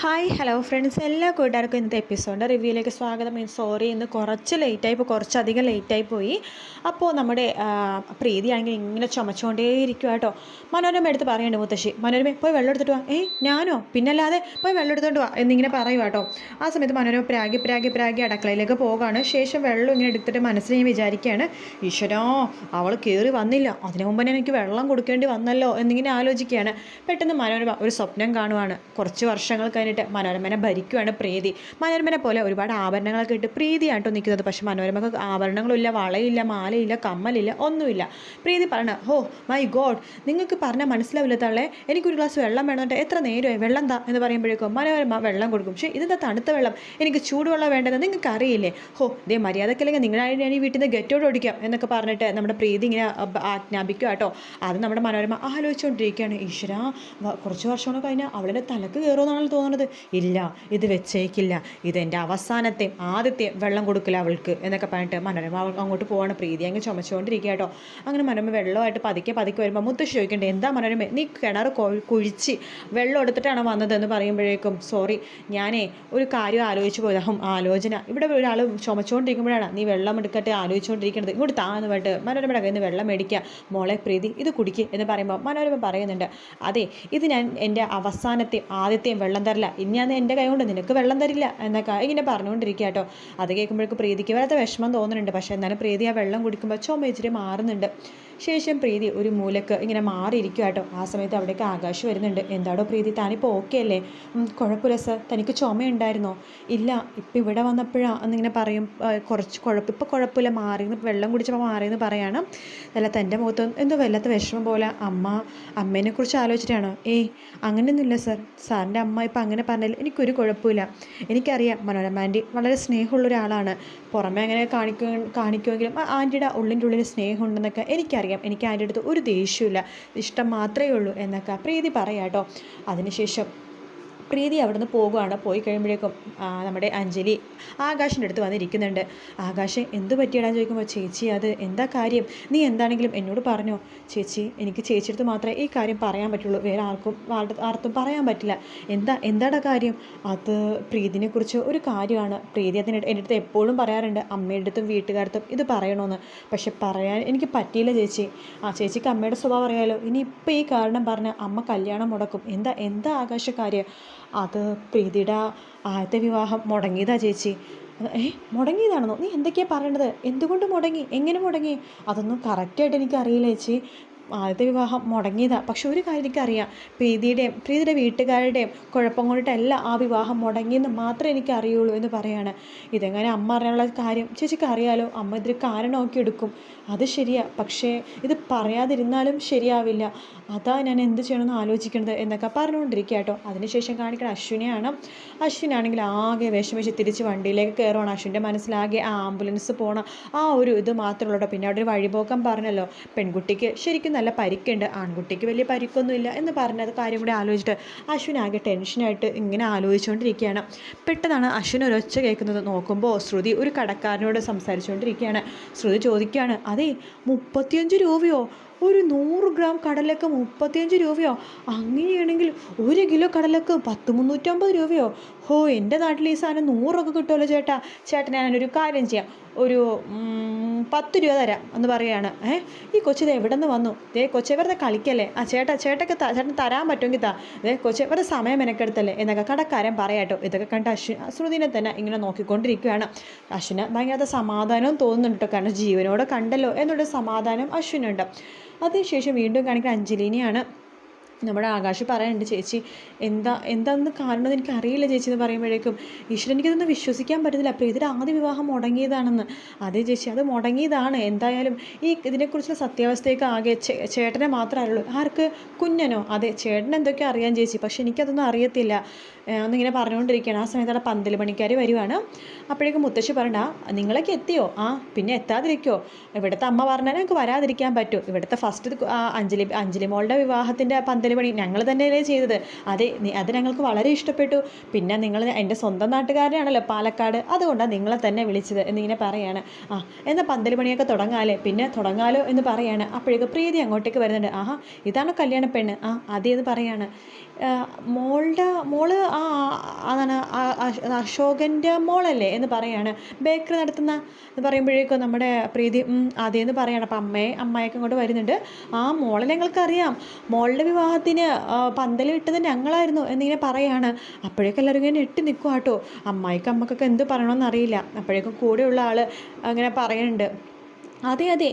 Hi hello friends എല്ലാ കൂട്ടുകാർക്കും ഇന്നത്തെ എപ്പിസോഡ് റിവ്യൂയിലേക്ക് സ്വാഗതം. സോറി ഇന്ന് കുറച്ച് ലേറ്റായി പോയി കുറച്ചധികം ലേറ്റായി പോയി. അപ്പോൾ നമ്മുടെ പ്രീതി പ്രീതിയാണെങ്കിൽ ഇങ്ങനെ ചുമച്ചുകൊണ്ടേ ഇരിക്കുക കേട്ടോ മനോരമ എടുത്ത് പറയണ്ട് മുത്തശ്ശി. മനോരമ പോയി വെള്ളം എടുത്തിട്ട് വാ. ഏയ് ഞാനോ? പിന്നല്ലാതെ പോയി വെള്ളം എടുത്തോണ്ട് വാ. എന്നിങ്ങനെ പറയും കേട്ടോ ആ സമയത്ത് മനോരമ പ്രാഗി പ്രാഗി പ്രാഗി അടക്കളയിലേക്ക് പോവുകയാണ് ശേഷം വെള്ളം ഇങ്ങനെ എടുത്തിട്ട് മനസ്സിൽ ഞാൻ വിചാരിക്കുകയാണ്. ഈശ്വരോ അവൾ കയറി വന്നില്ല. അതിനു മുമ്പ് തന്നെ എനിക്ക് വെള്ളം കൊടുക്കേണ്ടി വന്നല്ലോ. എന്നിങ്ങനെ ആലോചിക്കുകയാണ്. പെട്ടെന്ന് മനോരമ ഒരു സ്വപ്നം കാണുവാണ്. കുറച്ച് വർഷങ്ങൾ കഴിഞ്ഞിട്ട് മനോരമനെ ഭരിക്കുകയാണ് പ്രീതി. മനോരമനെ പോലെ ഒരുപാട് ആഭരണങ്ങളൊക്കെ ഇട്ട് പ്രീതിയാണ് കേട്ടോ നിൽക്കുന്നത് പക്ഷേ മനോരമക്ക് ആഭരണങ്ങളില്ല വളയില്ല മാലയില്ല കമ്മലില്ല ഒന്നുമില്ല. പ്രീതി പറയണ ഹോ മൈ ഗോഡ് നിങ്ങൾക്ക് പറഞ്ഞാൽ മനസ്സിലാവില്ല തള്ളേ. എനിക്കൊരു ഗ്ലാസ് വെള്ളം വേണമെന്നിട്ട് എത്ര നേരമായി? വെള്ളം താ. എന്ന് പറയുമ്പോഴേക്കും മനോരമ വെള്ളം കൊടുക്കും. പക്ഷേ ഇതെന്താ തണുത്ത വെള്ളം? എനിക്ക് ചൂടുവെള്ളം വേണ്ടത് നിങ്ങൾക്ക് അറിയില്ലേ ഹോ ഇതേ മര്യാദക്കല്ലെങ്കിൽ നിങ്ങളായി ഞാൻ ഈ വീട്ടിൽ നിന്ന് ഗെറ്റോട് ഓടിക്കാം. എന്നൊക്കെ പറഞ്ഞിട്ട് നമ്മുടെ പ്രീതി ഇങ്ങനെ ആജ്ഞാപിക്കുക കേട്ടോ അത് നമ്മുടെ മനോരമ ആലോചിച്ചുകൊണ്ടിരിക്കുകയാണ് ഈശ്വര കുറച്ച് വർഷങ്ങളൊക്കെ കഴിഞ്ഞാൽ അവളുടെ തലക്ക് കയറുമെന്നാണ് തോന്നുന്നത് ഇല്ല ഇത് വെച്ചേക്കില്ല. ഇതെന്റെ അവസാനത്തെ ആദ്യത്തെ വെള്ളം കൊടുക്കില്ല അവൾക്ക് എന്നൊക്കെ പറഞ്ഞിട്ട് മനോരമ അങ്ങോട്ട് പോവാണ്. പ്രീതി അങ്ങ് ചുമച്ചുകൊണ്ടിരിക്കുക കേട്ടോ. അങ്ങനെ മനോരമ വെള്ളമായിട്ട് പതുക്കെ പതുക്കെ വരുമ്പോൾ മുത്തശ്ശി ചോദിക്കണ്ടേ എന്താ മനോരമ നീ കിണർ കുഴിച്ച് വെള്ളം എടുത്തിട്ടാണ് വന്നതെന്ന് പറയുമ്പോഴേക്കും സോറി ഞാനേ ഒരു കാര്യം ആലോചിച്ച് പോയത്. ആലോചന. ഇവിടെ ഒരാൾ ചുമച്ചുകൊണ്ടിരിക്കുമ്പോഴാണ് നീ വെള്ളം എടുക്കട്ടെ ആലോചിച്ചുകൊണ്ടിരിക്കുന്നത്. ഇങ്ങോട്ട് താന്ന് പറഞ്ഞിട്ട് മനോരമയുടെ കയ്യിൽ നിന്ന് വെള്ളം മേടിക്കുക. മോളെ പ്രീതി ഇത് കുടിക്കുക എന്ന് പറയുമ്പോൾ മനോരമ പറയുന്നുണ്ട് അതെ ഇത് ഞാൻ എന്റെ അവസാനത്തെ ആദ്യത്തെയും വെള്ളം തരില്ല ഇനി അത് എന്റെ കൈ കൊണ്ട് നിനക്ക് വെള്ളം തരില്ല എന്നൊക്കെ ഇങ്ങനെ പറഞ്ഞുകൊണ്ടിരിക്കുക കേട്ടോ. അത് കേൾക്കുമ്പോഴേക്കും പ്രീതിക്ക് വരാത്ത വിഷമം തോന്നുന്നുണ്ട്. പക്ഷേ എന്നാലും പ്രീതി ആ വെള്ളം കുടിക്കുമ്പോൾ ചുമ ഇച്ചിരി മാറുന്നുണ്ട്. ശേഷം പ്രീതി ഒരു മൂലക്ക് ഇങ്ങനെ മാറിയിരിക്കുക കേട്ടോ. ആ സമയത്ത് അവിടേക്ക് ആകാശം വരുന്നുണ്ട്. എന്താടോ പ്രീതി താനിപ്പോൾ ഓക്കെ അല്ലേ? കുഴപ്പമില്ല സർ. തനിക്ക് ചുമയുണ്ടായിരുന്നോ? ഇല്ല ഇപ്പം ഇവിടെ വന്നപ്പോഴാണ് എന്നിങ്ങനെ പറയും. കുറച്ച് കുഴപ്പം ഇപ്പോൾ കുഴപ്പമില്ല. മാറി വെള്ളം കുടിച്ചപ്പോൾ മാറിയെന്ന് പറയാണ്. അല്ല തന്റെ മുഖത്ത് എന്തോ വല്ലാത്ത വിഷമം പോലെ അമ്മ അമ്മേനെ കുറിച്ച് ആലോചിച്ചിട്ടാണോ. ഏയ് അങ്ങനെയൊന്നുമില്ല സർ. സാറിന്റെ അമ്മ ഇപ്പം അങ്ങനെ പറഞ്ഞാൽ എനിക്കൊരു കുഴപ്പമില്ല. എനിക്കറിയാം മനോരമ ആന്റി വളരെ സ്നേഹമുള്ള ഒരാളാണ്. പുറമെ അങ്ങനെ കാണിക്കു കാണിക്കുമെങ്കിലും ആ ആന്റിയുടെ ഉള്ളിന്റെ ഉള്ളിൽ സ്നേഹമുണ്ടെന്നൊക്കെ എനിക്കറിയാം. എനിക്ക് ആന്റിയുടെ അടുത്ത് ഒരു ദേഷ്യമില്ല ഇഷ്ടം മാത്രമേ ഉള്ളൂ എന്നൊക്കെ പ്രീതി പറയാം കേട്ടോ. അതിനുശേഷം പ്രീതി അവിടുന്ന് പോകുകയാണ് പോയി കഴിയുമ്പോഴേക്കും നമ്മുടെ അഞ്ജലി ആകാശിന്റെ അടുത്ത് വന്നിരിക്കുന്നുണ്ട്. ആകാശ് എന്ത് പറ്റിയടാന്ന് ചോദിക്കുമ്പോൾ ചേച്ചി അത് എന്താ കാര്യം? നീ എന്താണെങ്കിലും എന്നോട് പറഞ്ഞോ. ചേച്ചി എനിക്ക് ചേച്ചിയടുത്ത് മാത്രമേ ഈ കാര്യം പറയാൻ പറ്റുള്ളൂ. വേറെ ആർക്കും ആർത്തും പറയാൻ പറ്റില്ല. എന്താ എന്താടാ കാര്യം? അത് പ്രീതിനെക്കുറിച്ച് ഒരു കാര്യമാണ്. പ്രീതി അതിന് എന്റെ അടുത്ത് എപ്പോഴും പറയാറുണ്ട്. അമ്മയുടെ അടുത്തും വീട്ടുകാരത്തും ഇത് പറയണമെന്ന് പക്ഷെ പറയാൻ എനിക്ക് പറ്റിയില്ല ചേച്ചി. ആ ചേച്ചിക്ക് അമ്മയുടെ സ്വഭാവം അറിയാമല്ലോ ഇനി ഇപ്പം ഈ കാരണം പറഞ്ഞ് അമ്മ കല്യാണം മുടക്കും. എന്താ എന്താ ആകാശ കാര്യം അത് പ്രീതിയുടെ ആദ്യത്തെ വിവാഹം മുടങ്ങിയതാ ചേച്ചി. ഏ മുടങ്ങിയതാണെന്നോ? നീ എന്തൊക്കെയാണ് പറയണത്? എന്തുകൊണ്ട് മുടങ്ങി? എങ്ങനെ മുടങ്ങി? അതൊന്നും കറക്റ്റായിട്ട് എനിക്ക് അറിയില്ല ചേച്ചി. ആദ്യത്തെ വിവാഹം മുടങ്ങിയതാണ് പക്ഷെ ഒരു കാര്യം എനിക്കറിയാം. പ്രീതിയുടെയും പ്രീതിയുടെ വീട്ടുകാരുടെയും കുഴപ്പം കൊണ്ടിട്ടല്ല ആ വിവാഹം മുടങ്ങിയെന്ന് മാത്രമേ എനിക്ക് അറിയുള്ളൂ എന്ന് പറയാണ്. ഇതെങ്ങനെ അമ്മ അറിയാനുള്ള കാര്യം? ചേച്ചിക്ക് അറിയാലോ? അമ്മ ഇതിൽ കാരണമൊക്കെ എടുക്കും. അത് ശരിയാ. പക്ഷേ ഇത് പറയാതിരുന്നാലും ശരിയാവില്ല. അതാ ഞാൻ എന്ത് ചെയ്യണമെന്ന് ആലോചിക്കുന്നത് എന്നൊക്കെ പറഞ്ഞുകൊണ്ടിരിക്കുക കേട്ടോ. അതിനുശേഷം കാണിക്കുന്ന അശ്വിനെയാണ്. അശ്വിനാണെങ്കിൽ ആകെ വിഷമിച്ച് തിരിച്ച് വണ്ടിയിലേക്ക് കയറുവാണ്. അശ്വിന്റെ മനസ്സിലാകെ ആ ആംബുലൻസ് പോകണം ആ ഒരു ഇത് മാത്രമേ ഉള്ളൂ പിന്നെ അവിടെ ഒരു വഴിപോക്കം പറഞ്ഞല്ലോ. പെൺകുട്ടിക്ക് ശരിക്കും നല്ല പരിക്കുണ്ട്. ആൺകുട്ടിക്ക് വലിയ പരിക്കൊന്നുമില്ല എന്ന് പറഞ്ഞത് കാര്യം കൂടി ആലോചിച്ചിട്ട് അശ്വിൻ ആകെ ടെൻഷനായിട്ട് ഇങ്ങനെ ആലോചിച്ചുകൊണ്ടിരിക്കുകയാണ്. പെട്ടെന്നാണ് അശ്വിൻ ഒരൊച്ച കേൾക്കുന്നത്. നോക്കുമ്പോൾ ശ്രുതി ഒരു കടക്കാരനോട് സംസാരിച്ചുകൊണ്ടിരിക്കുകയാണ്. ശ്രുതി ചോദിക്കുകയാണ് അതെ മുപ്പത്തിയഞ്ച് രൂപയോ? ഒരു നൂറ് ഗ്രാം കടലക്ക് മുപ്പത്തിയഞ്ച് രൂപയോ? അങ്ങനെയാണെങ്കിൽ ഒരു കിലോ കടലക്ക് പത്ത് മുന്നൂറ്റമ്പത് രൂപയോ? ഹോ എന്റെ നാട്ടിൽ ഈ സാധനം നൂറൊക്കെ കിട്ടുമല്ലോ ചേട്ടാ. ചേട്ടൻ ഞാനൊരു കാര്യം ചെയ്യാം. ഒരു പത്ത് രൂപ തരാം എന്ന് പറയുകയാണ് ഏ ഈ കൊച്ചിത് എവിടെ നിന്ന് വന്നു. ദേ കൊച്ചെ വെറുതെ കളിക്കല്ലേ? ആ ചേട്ടാ ചേട്ടക്ക് ചേട്ടൻ തരാൻ പറ്റുമെങ്കിൽ താ. ദേ കൊച്ചെ വെറുതെ സമയം മെനക്കെടുത്തല്ലേ? എന്നൊക്കെ കടക്കാരൻ പറയാട്ടോ. ഇതൊക്കെ കണ്ട് അശ്വിൻ അശ്രുദിനെ തന്നെ ഇങ്ങനെ നോക്കിക്കൊണ്ടിരിക്കുകയാണ്. അശ്വിന് ഭയങ്കര സമാധാനവും തോന്നുന്നുണ്ട് കാരണം ജീവനോടെ കണ്ടല്ലോ. എന്നുള്ള സമാധാനം അശ്വിനുണ്ട്. അതിനുശേഷം വീണ്ടും കാണിക്കുന്ന അഞ്ജലിനെയാണ് നമ്മുടെ ആകാശ് പറയുന്നുണ്ട് ചേച്ചി എന്താ എന്താണെന്ന് കാരണം എനിക്ക് അറിയില്ല ചേച്ചി എന്ന് പറയുമ്പോഴേക്കും ഈശ്വരൻ എനിക്കതൊന്നും വിശ്വസിക്കാൻ പറ്റുന്നില്ല. പ്രീതിയുടെ ആദ്യ വിവാഹം മുടങ്ങിയതാണെന്ന്. അതെ ചേച്ചി അത് മുടങ്ങിയതാണ്. എന്തായാലും ഈ ഇതിനെക്കുറിച്ചുള്ള സത്യാവസ്ഥയൊക്കെ ആകെ ചേട്ടനെ മാത്രമേ അറിയുള്ളൂ. ആർക്ക്? കുഞ്ഞനോ? അതെ ചേട്ടൻ എന്തൊക്കെ അറിയാൻ ചേച്ചി. പക്ഷെ എനിക്കതൊന്നും അറിയത്തില്ല. ഒന്നിങ്ങനെ പറഞ്ഞുകൊണ്ടിരിക്കുകയാണ്. ആ സമയത്ത് അവിടെ പന്തൽ പണിക്കാർ വരുവാണ്. അപ്പോഴേക്കും മുത്തശ്ശി പറഞ്ഞാ നിങ്ങളൊക്കെ എത്തിയോ? ആ പിന്നെ എത്താതിരിക്കോ. ഇവിടുത്തെ അമ്മ പറഞ്ഞാൽ ഞങ്ങൾക്ക് വരാതിരിക്കാൻ പറ്റും. ഇവിടുത്തെ ഫസ്റ്റ് അഞ്ജലി അഞ്ജലി മോളുടെ വിവാഹത്തിന്റെ പന്തൽ പന്തൽ പണി ഞങ്ങൾ തന്നെയല്ലേ ചെയ്തത്. അതെ അത് ഞങ്ങൾക്ക് വളരെ ഇഷ്ടപ്പെട്ടു. പിന്നെ നിങ്ങൾ എന്റെ സ്വന്തം നാട്ടുകാരനാണല്ലോ പാലക്കാട്. അതുകൊണ്ടാണ് നിങ്ങളെ തന്നെ വിളിച്ചത് എന്നിങ്ങനെ പറയാണ്. ആ എന്നാൽ പന്തൽ പണിയൊക്കെ തുടങ്ങാലേ പിന്നെ തുടങ്ങാലോ എന്ന് പറയാണ്. അപ്പോഴേക്ക് പ്രീതി അങ്ങോട്ടേക്ക് വരുന്നുണ്ട്. ആഹാ ഇതാണോ കല്യാണ പെണ്ണ്? ആ അതേന്ന് പറയാണ്. മോളുടെ മോൾ ആ അതാണ് അശോകന്റെ മോളല്ലേ എന്ന് പറയാണ്. ബേക്കറി നടത്തുന്ന എന്ന് പറയുമ്പോഴേക്കും നമ്മുടെ പ്രീതി അതേ അതേന്ന് പറയാണ്. അപ്പം അമ്മയെ അമ്മയൊക്കെ ഇങ്ങോട്ട് വരുന്നുണ്ട്. ആ മോളെ ഞങ്ങൾക്കറിയാം. മോളുടെ വിവാഹത്തിന് ആ, പന്തൽ ഇട്ടത് ഞങ്ങളായിരുന്നു എന്നിങ്ങനെ പറയാണ്. അപ്പോഴേക്കും എല്ലാവരും ഇങ്ങനെ ഇട്ട് നിൽക്കും കേട്ടോ അമ്മായിക്ക് അമ്മക്കൊക്കെ എന്ത് പറയണമെന്ന് അറിയില്ല. അപ്പോഴേക്കും കൂടെയുള്ള ആൾ അങ്ങനെ പറയുന്നുണ്ട് അതെ അതെ.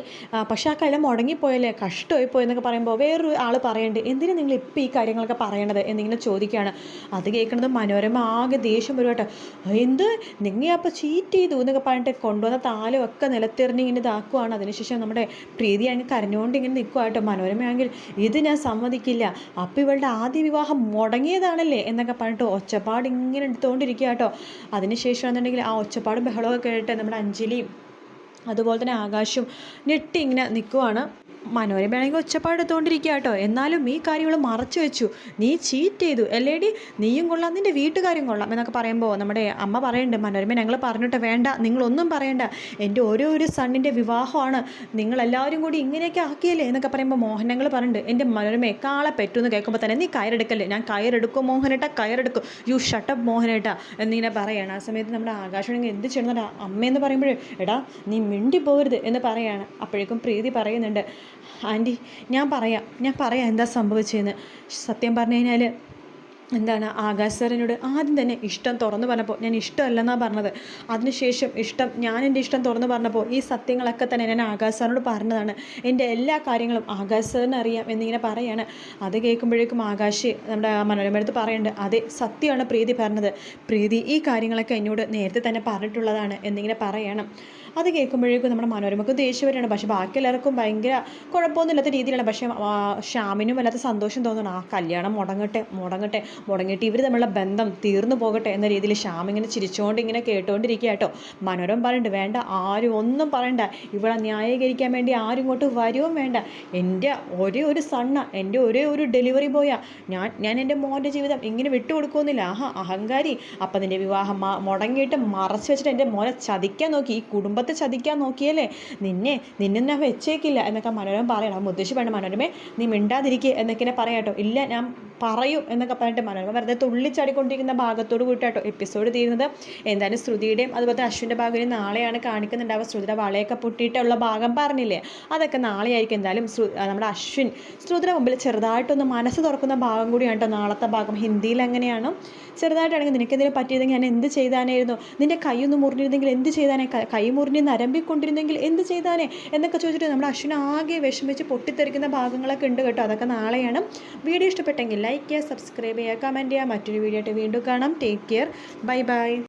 പക്ഷേ ആ കല മുടങ്ങിപ്പോയല്ലേ? കഷ്ടമായി പോയെന്നൊക്കെ പറയുമ്പോൾ വേറൊരു ആൾ പറയേണ്ടത് എന്തിനാ നിങ്ങൾ ഇപ്പോൾ ഈ കാര്യങ്ങളൊക്കെ പറയണത് എന്നിങ്ങനെ ചോദിക്കുകയാണ്. അത് കേൾക്കുന്നത് മനോരമ ആകെ ദേഷ്യം വരും കേട്ടോ എന്ത്? നിങ്ങൾ അപ്പോൾ ചീറ്റ് ചെയ്തു എന്നൊക്കെ പറഞ്ഞിട്ട് കൊണ്ടുവന്ന താലും ഒക്കെ നിലത്തെറിഞ്ഞ് ഇങ്ങനെ ഇതാക്കുവാണ്. അതിനുശേഷം നമ്മുടെ പ്രീതി അങ്ങ് കരഞ്ഞുകൊണ്ട് ഇങ്ങനെ നിൽക്കുവാട്ടോ. മനോരമയാണെങ്കിൽ ഇത് ഞാൻ സമ്മതിക്കില്ല. അപ്പോൾ ഇവളുടെ ആദ്യ വിവാഹം മുടങ്ങിയതാണല്ലേ എന്നൊക്കെ പറഞ്ഞിട്ട് ഒച്ചപ്പാട് ഇങ്ങനെ എടുത്തുകൊണ്ടിരിക്കുക കേട്ടോ അതിനുശേഷം എന്നുണ്ടെങ്കിൽ ആ ഒച്ചപ്പാടും ബഹളമൊക്കെ കേട്ട് നമ്മുടെ അഞ്ജലിയും അതുപോലെ തന്നെ ആകാശും ഞെട്ടി ഇങ്ങനെ നിൽക്കുവാണ്. മനോരമയാണെങ്കിൽ ഒച്ചപ്പാട് എടുത്തുകൊണ്ടിരിക്കുക കേട്ടോ. എന്നാലും ഈ കാര്യങ്ങൾ മറച്ചു വെച്ചു. നീ ചീറ്റ് ചെയ്തു. അല്ലേടി നീയും കൊള്ളാം നിന്റെ വീട്ടുകാരും കൊള്ളാം എന്നൊക്കെ പറയുമ്പോൾ നമ്മുടെ അമ്മ പറയുന്നുണ്ട് മനോരമ ഞങ്ങൾ പറഞ്ഞിട്ട് വേണ്ട നിങ്ങളൊന്നും പറയണ്ട. എന്റെ ഓരോ ഒരു സണ്ണിന്റെ വിവാഹമാണ്. നിങ്ങളെല്ലാവരും കൂടി ഇങ്ങനെയൊക്കെ ആക്കിയല്ലേ? എന്നൊക്കെ പറയുമ്പോൾ മോഹനങ്ങൾ പറഞ്ഞിട്ട് എന്റെ മനോരമയെ കാളെ പറ്റുമെന്ന് കേൾക്കുമ്പോൾ തന്നെ നീ കയറെടുക്കല്ലേ? ഞാൻ കയറെടുക്കും മോഹനേട്ട കയറെടുക്കും. യു ഷട്ടപ്പ് മോഹനേട്ട എന്നിങ്ങനെ പറയുകയാണ് ആ സമയത്ത് നമ്മുടെ ആകാശവാണെങ്കിൽ എന്ത് ചെയ്യണമെന്ന് അമ്മയെന്ന് പറയുമ്പോഴേ എടാ നീ മിണ്ടി പോകരുത് എന്ന് പറയാണ്. അപ്പോഴേക്കും പ്രീതി പറയുന്നുണ്ട് ആന്റി ഞാൻ പറയാം ഞാൻ പറയാം എന്താ സംഭവിച്ചതെന്ന് സത്യം പറഞ്ഞു കഴിഞ്ഞാൽ എന്താണ് ആകാശ് സാറിനോട് ആദ്യം തന്നെ ഇഷ്ടം തുറന്നു പറഞ്ഞപ്പോൾ ഞാൻ ഇഷ്ടമല്ലെന്നാണ് പറഞ്ഞത്. അതിനുശേഷം ഇഷ്ടം ഞാൻ എന്റെ ഇഷ്ടം തുറന്നു പറഞ്ഞപ്പോൾ ഈ സത്യങ്ങളൊക്കെ തന്നെ ഞാൻ ആകാശ് സാറിനോട് പറഞ്ഞതാണ്. എന്റെ എല്ലാ കാര്യങ്ങളും ആകാശ് അറിയാം എന്നിങ്ങനെ പറയാണ്. അത് കേൾക്കുമ്പോഴേക്കും ആകാശ് നമ്മുടെ മനോരമടുത്ത് പറയുന്നുണ്ട് അതെ സത്യമാണ് പ്രീതി പറഞ്ഞത്. പ്രീതി ഈ കാര്യങ്ങളൊക്കെ എന്നോട് നേരത്തെ തന്നെ പറഞ്ഞിട്ടുള്ളതാണ് എന്നിങ്ങനെ പറയണം. അത് കേൾക്കുമ്പോഴേക്കും നമ്മുടെ മനോരമക്ക് ദേഷ്യം വരികയാണ്. പക്ഷേ ബാക്കി എല്ലാവർക്കും ഭയങ്കര കുഴപ്പമൊന്നുമില്ലാത്ത രീതിയിലാണ്. പക്ഷേ ശ്യാമിനും വല്ലാത്ത സന്തോഷം തോന്നണം ആ കല്യാണം മുടങ്ങട്ടെ മുടങ്ങട്ടെ. മുടങ്ങിയിട്ട് ഇവർ തമ്മിലുള്ള ബന്ധം തീർന്നു പോകട്ടെ എന്ന രീതിയിൽ ശ്യാം ഇങ്ങനെ ചിരിച്ചുകൊണ്ട് ഇങ്ങനെ കേട്ടുകൊണ്ടിരിക്കുക കേട്ടോ മനോരം പറയുന്നുണ്ട് വേണ്ട ആരും ഒന്നും പറയണ്ട. ഇവിടെ ന്യായീകരിക്കാൻ വേണ്ടി ആരും ഇങ്ങോട്ട് വരുവും വേണ്ട. എന്റെ ഒരേ ഒരു സണ്ണ എന്റെ ഒരേ ഒരു ഡെലിവറി ബോയാ ഞാൻ ഞാൻ എന്റെ മോന്റെ ജീവിതം ഇങ്ങനെ വിട്ടുകൊടുക്കുന്നില്ല ആഹാ അഹങ്കാരി. അപ്പം നിന്റെ വിവാഹം മുടങ്ങിയിട്ട് മറച്ചു വെച്ചിട്ട് എന്റെ മോനെ ചതിക്കാൻ നോക്കി. ഈ കുടുംബത്തെ ചതിക്കാൻ നോക്കിയല്ലേ? നിന്നെ നിന്നെ ഞാൻ വെച്ചേക്കില്ല എന്നൊക്കെ മനോരമ പറയണം. മുത്തശ്ശി വേണ്ട മനോരമേ നീ മിണ്ടാതിരിക്കുക എന്നൊക്കെ പറയാട്ടോ ഇല്ല ഞാൻ പറയും എന്നൊക്കെ പറഞ്ഞിട്ട് മനോരമ വെറുതെ തുള്ളിച്ചാടിക്കൊണ്ടിരിക്കുന്ന ഭാഗത്തോട് കൂട്ടാട്ടോ എപ്പിസോഡ് തീരുന്നത്. എന്തായാലും ശ്രുതിയുടെയും അതുപോലെ അശ്വിന്റെ ഭാഗം നാളെയാണ് കാണിക്കുന്നുണ്ടാവുക. ശ്രുതിയുടെ വളയൊക്കെ പൊട്ടിയിട്ടുള്ള ഭാഗം പറഞ്ഞില്ലേ? അതൊക്കെ നാളെയായിരിക്കും. എന്തായാലും നമ്മുടെ അശ്വിൻ ശ്രുതിയുടെ മുമ്പിൽ ചെറുതായിട്ടൊന്ന് മനസ്സ് തുറക്കുന്ന ഭാഗം കൂടിയാണ് കേട്ടോ നാളത്തെ ഭാഗം. ഹിന്ദിയിൽ എങ്ങനെയാണ് ചെറുതായിട്ടാണെങ്കിൽ നിനക്ക് എന്തെങ്കിലും പറ്റിയതെങ്കിൽ ഞാൻ എന്ത് ചെയ്താനായിരുന്നു? നിന്റെ കൈയൊന്ന് മുറിഞ്ഞിരുന്നെങ്കിൽ എന്ത് ചെയ്താനേ? കൈ മുറിഞ്ഞ് നരമ്പിക്കൊണ്ടിരുന്നെങ്കിൽ എന്ത് ചെയ്താനേ? എന്നൊക്കെ ചോദിച്ചിട്ട് നമ്മുടെ അശ്വിൻ ആകെ വിഷമിച്ച് പൊട്ടിത്തെറിക്കുന്ന ഭാഗങ്ങളൊക്കെ ഉണ്ട് കേട്ടോ. അതൊക്കെ നാളെയാണ്. വീഡിയോ ഇഷ്ടപ്പെട്ടെങ്കിൽ ലൈക്ക് ചെയ്യുക സബ്സ്ക്രൈബ് ചെയ്യുക കമന്റ് ചെയ്യുക. മറ്റൊരു വീഡിയോ ആയിട്ട് വീണ്ടും കാണാം. Take care bye bye